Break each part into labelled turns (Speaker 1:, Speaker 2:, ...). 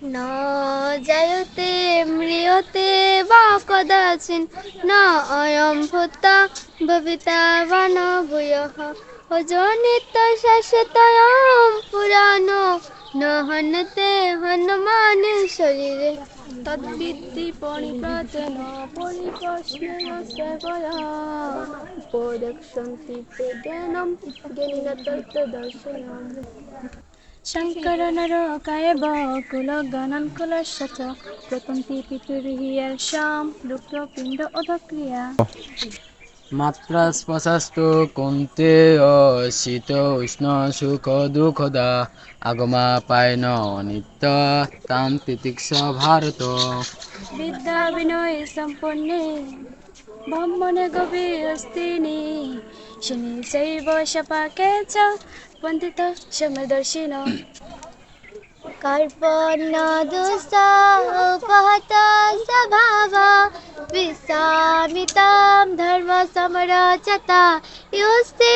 Speaker 1: ন জায়তে মৃয়তে বা কদাচিন, ন অয়ম ভূতা ভবিতা বন ন অজনিত
Speaker 2: শাশ্বতয়ম পুরানো ন হনতে হনুমান শরীরে। তদ্বিদ্ধি পরিপ্রতেন तत्तदर्शनम् शङ्करनरकायव कुलगणन्कुलस्य च प्रतन्ति पितुर्हि येषां रुद्रपिण्ड अधक्रिया
Speaker 3: মাত্রা স্পর্শাস্তু কন্তে শীত উষ্ণ সুখ দুঃখদা আগমা পায়ন নিত্য তাম তিতিক্ষ ভারত
Speaker 2: विद्या विनय सम्पन्ने ब्रह्मणे गभीरस्तिनि शनि चैव शपाके च वन्दित शमदर्शिन
Speaker 1: कर्पन्नादुसा उपहता स्वभावा विसामि तां धर्मसमरचता युस्ते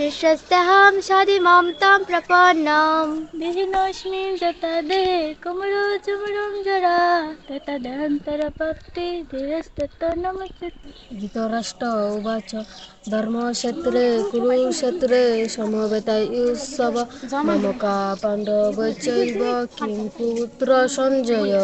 Speaker 1: शिष्यस्य हं शादिमां तां प्रपन्नां
Speaker 2: विहिनोऽस्मि जतदे कुमरो चुमरुं जरा ततदन्तरपक्ति देहस्ततो नमस्ते
Speaker 4: ধৃতরাষ্ট্র উবাচ ধর্মক্ষেত্রে কুরুক্ষেত্রে সমবেতা উৎসব মমকা পাণ্ডব চৈব কিং পুত্র সঞ্জয়